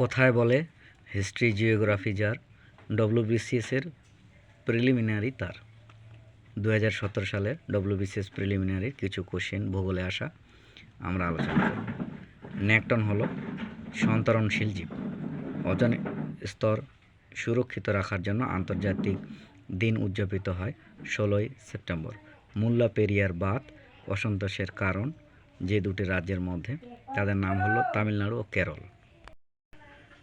কথায় বলে? History geography যার। ডব্লিউবিসিএস এর প্রিলিমিনারি তার। দু হাজার সতেরো সালের ডব্লিউবিসিএস প্রিলিমিনারির কিছু কোশ্চেন ভূগোলে আসা, আমরা আলোচনা করব। ন্যাকটন হলো সন্তরণশীল জীব। ওজন স্তর সুরক্ষিত রাখার জন্য আন্তর্জাতিক দিন উদযাপিত হয় ষোলোই সেপ্টেম্বর। মুল্লা পেরিয়ার বাদ অসন্তোষের কারণ, যে দুটি রাজ্যের মধ্যে, তাদের নাম হলো তামিলনাড়ু ও কেরল।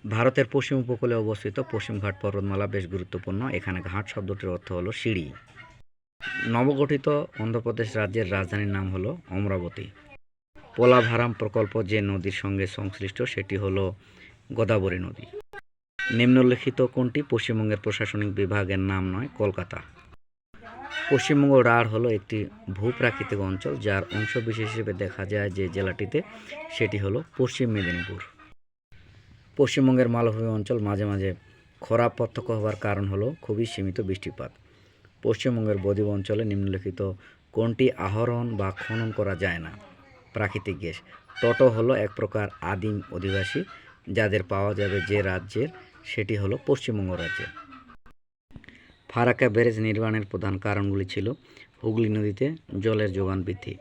ভারতের পশ্চিম উপকূলে অবস্থিত পশ্চিমঘাট পর্বতমালা বেশ গুরুত্বপূর্ণ। এখানে ঘাট শব্দটির অর্থ হলো সিঁড়ি। নবগঠিত অন্ধ্রপ্রদেশ রাজ্যের রাজধানীর নাম হলো অমরাবতী। পোলাভারাম প্রকল্প যে নদীর সঙ্গে সংশ্লিষ্ট, সেটি হলো গোদাবরী নদী। নিম্নলিখিত কোনটি? পশ্চিমবঙ্গের প্রশাসনিক বিভাগের নাম নয়, কলকাতা। পশ্চিমবঙ্গ রাঢ় হলো একটি ভূপ্রাকৃতিক অঞ্চল, যার অংশবিশেষ হিসেবে দেখা যায় যে জেলাটিতে, সেটি হলো পশ্চিম মেদিনীপুর। পশ্চিমবঙ্গের মালভূমি অঞ্চল মাঝে মাঝে খরা প্রত্যক্ষ হওয়ার কারণ হলো খুবই সীমিত বৃষ্টিপাত। পশ্চিমবঙ্গের বদ্বীপ অঞ্চলে নিম্নলিখিত কোনটি আহরণ বা খনন করা যায় না? প্রাকৃতিক গ্যাস। টটো হলো এক প্রকার আদিম অধিবাসী যাদের পাওয়া যাবে যে রাজ্যের, সেটি হলো পশ্চিমবঙ্গ রাজ্যে ফারাক্কা ব্যারেজ নির্মাণের প্রধান কারণগুলি ছিল হুগলি নদীতে জলের যোগান বৃদ্ধি।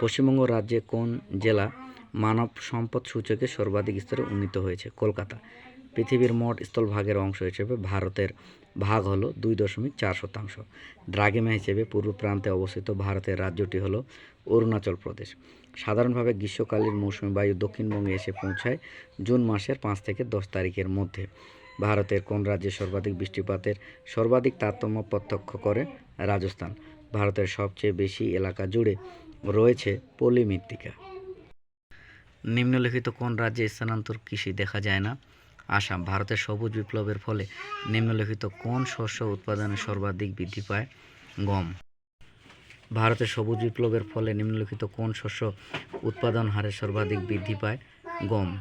পশ্চিমবঙ্গ রাজ্যে কোন জেলা মানব সম্পদ সূচকে সর্বাধিক স্তরে উন্নীত হয়েছে কলকাতা। পৃথিবীর মোট স্থলভাগের অংশ হিসেবে ভারতের ভাগ হলো দুই দশমিক চার শতাংশ। দ্রাঘিমা হিসেবে পূর্ব প্রান্তে অবস্থিত ভারতের রাজ্যটি হলো অরুণাচল প্রদেশ। সাধারণভাবে গ্রীষ্মকালীন মৌসুমি বায়ু দক্ষিণবঙ্গে এসে পৌঁছায় জুন মাসের পাঁচ থেকে দশ তারিখের মধ্যে। ভারতের কোন রাজ্যে সর্বাধিক বৃষ্টিপাতের সর্বাধিক তারতম্য প্রত্যক্ষ করে? রাজস্থান। ভারতের সবচেয়ে বেশি এলাকা জুড়ে রয়েছে পলি মৃত্তিকা নিম্নলিখিত কোন রাজ্যে স্থানান্তর কৃষি দেখা যায় না? আসাম, ভারতের সবুজ বিপ্লবের ফলে নিম্নলিখিত কোন শস্য উৎপাদনে সর্বাধিক বৃদ্ধি পায়? গম। ভারতের সবুজ বিপ্লবের ফলে নিম্নলিখিত কোন শস্য উৎপাদন হারে সর্বাধিক বৃদ্ধি পায়? গম।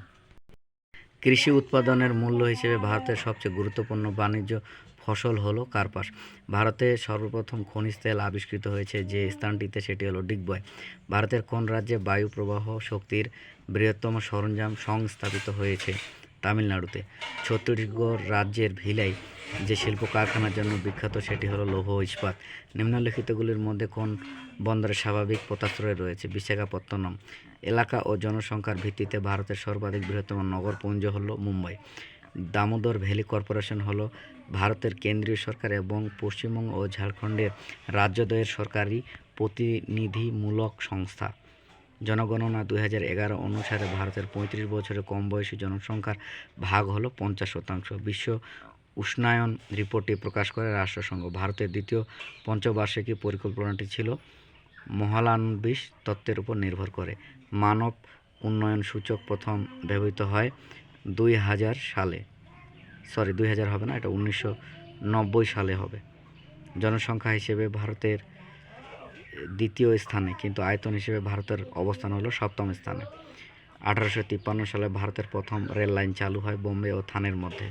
কৃষি উৎপাদনের মূল্য হিসেবে ভারতের সবচেয়ে গুরুত্বপূর্ণ বাণিজ্য ফসল হলো কার্পাস। ভারতে সর্বপ্রথম খনিজ তেল আবিষ্কৃত হয়েছে যে স্থানটিতে, সেটি হলো ডিগবয়। ভারতের কোন রাজ্যে বায়ু প্রবাহ শক্তির বৃহত্তম সরঞ্জাম সংস্থাপিত হয়েছে? তামিলনাড়ুতে। ছত্তিশগড় রাজ্যের ভিলাই যে শিল্প কারখানার জন্য বিখ্যাত, সেটি হলো লৌহ ইস্পাত। নিম্নলিখিতগুলির মধ্যে কোন বন্দরের স্বাভাবিক পোতাশ্রয় রয়েছে? বিশাখাপত্তনম। এলাকা ও জনসংখ্যার ভিত্তিতে ভারতের সর্বাধিক বৃহত্তম নগরপুঞ্জ হলো মুম্বাই। দামোদর ভ্যালি কর্পোরেশন হলো ভারতের কেন্দ্রীয় সরকার এবং পশ্চিমবঙ্গ ও ঝাড়খণ্ডের রাজ্যদ্বয়ের সরকারি প্রতিনিধিমূলক সংস্থা। জনগণনা দুই হাজার এগারো অনুসারে ভারতের পঁয়ত্রিশ বছরের কম বয়সী জনসংখ্যার ভাগ হলো পঞ্চাশ শতাংশ। বিশ্ব উষ্ণায়ন রিপোর্টটি প্রকাশ করে রাষ্ট্রসংঘ। ভারতের দ্বিতীয় পঞ্চবার্ষিকী পরিকল্পনাটি ছিল মহলানবিশ তত্ত্বের উপর নির্ভর করে। মানব উন্নয়ন সূচক প্রথম ব্যবহৃত হয় দুই হাজার সালে। সরি দুই হাজার হবে না, এটা উনিশশো নব্বই সালে হবে। জনসংখ্যা হিসেবে ভারতের দ্বিতীয় স্থানে, কিন্তু আয়তন হিসেবে ভারতের অবস্থান হলো সপ্তম স্থানে। আঠারোশো তিপ্পান্ন সালে ভারতের প্রথম রেল লাইন চালু হয় বোম্বে ও থানের মধ্যে।